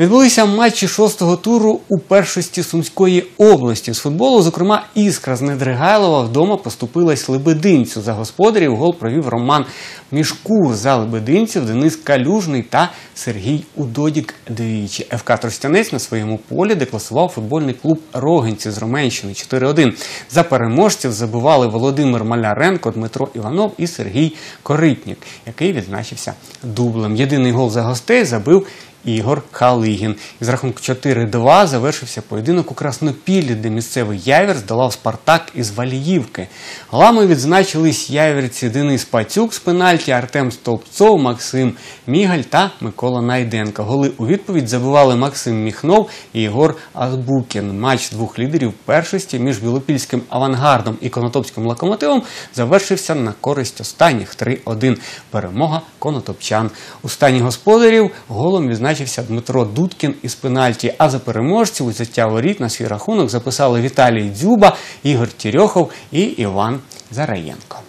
Відбулися матчі шостого туру у першості Сумської області з футболу. Зокрема, іскра з Недригайлова вдома поступилась Лебединцю. За господарів гол провів Роман Мішкур. За лебединців Денис Калюжний та Сергій Удодік двічі. ФК Тростянець на своєму полі декласував футбольний клуб Рогинці з Роменщини 4-1. За переможців забивали Володимир Маляренко, Дмитро Іванов і Сергій Коритнік, який відзначився дублем. Єдиний гол за гостей забив Ігор Халигін. Із рахунку 4-2 завершився поєдинок у Краснопіллі, де місцевий явір здолав Спартак із Валіївки. Голами відзначились явірці Денис Пацюк з пенальті, Артем Столбцов, Максим Мігаль та Микола Найденко. Голи у відповідь забивали Максим Міхнов і Єгор Азбукін. Матч двох лідерів першості між Білопільським авангардом і Конотопським локомотивом завершився на користь останніх 3-1. Перемога конотопчан. У стані господарів голом відзначився Дмитро Дудкін із пенальті. А за переможців у взяття воріт на свій рахунок записали Віталій Дзюба, Ігор Тірьохов і Іван Зараєнко.